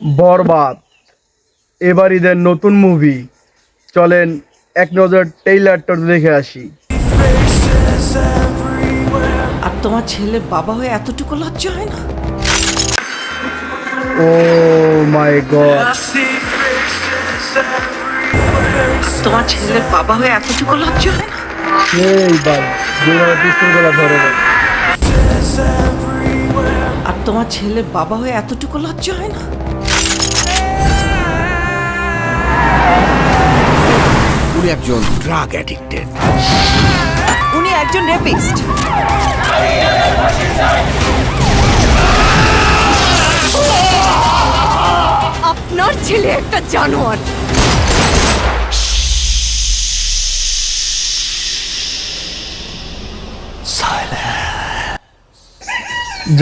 বরবাদ। এবার ঈদের নতুন মুভি চলেন এক নজর টেইলারটা দেখে আসি। আর তোমার ছেলে বাবা হয়ে এতটুকু লজ্জা হয় না? Oh my God. তোমার ছেলের বাবা হয়ে এতটুকু লজ্জা হয় না? সেই পিস্তল গলা ধরে আর তোমার ছেলের বাবা হয়ে এতটুকু লজ্জা হয় না? উনি একজন ড্রাগ অ্যাডিক্টেড উনি একজন রেপিস্ট আপনার ছেলে একটা জানোয়ার।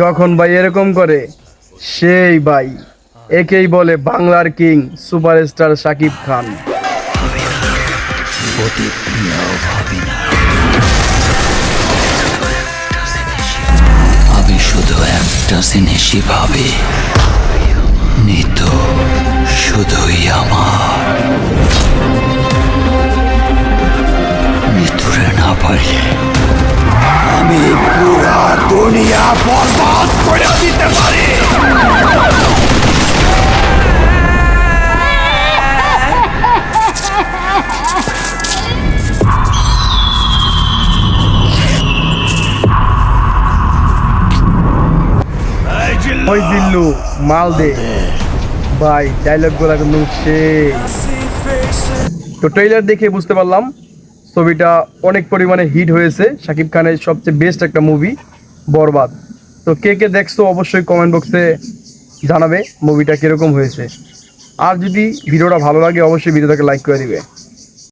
যখন ভাই এরকম করে সেই ভাই একেই বলে বাংলার কিং সুপারস্টার শাকিব খান। আমি শুধু একটা জিনিসই ভাবি নিত শুধুই আমার নিতুরে না পারলে আমি পুরা দুনিয়া বরবাদ করে দিতে পারি। ওই দিল্লু মাল দে। ভাই ডায়লগগুলা কিন্তু তো ট্রেলার দেখে বুঝতে পারলাম ছবিটা অনেক পরিমাণে হিট হয়েছে। শাকিব খানের সবচেয়ে বেস্ট একটা মুভি বরবাদ। তো কে কে দেখছ অবশ্যই কমেন্ট বক্সে জানাবে মুভিটা কীরকম হয়েছে। আর যদি ভিডিওটা ভালো লাগে অবশ্যই ভিডিওটাকে লাইক করে দিবে।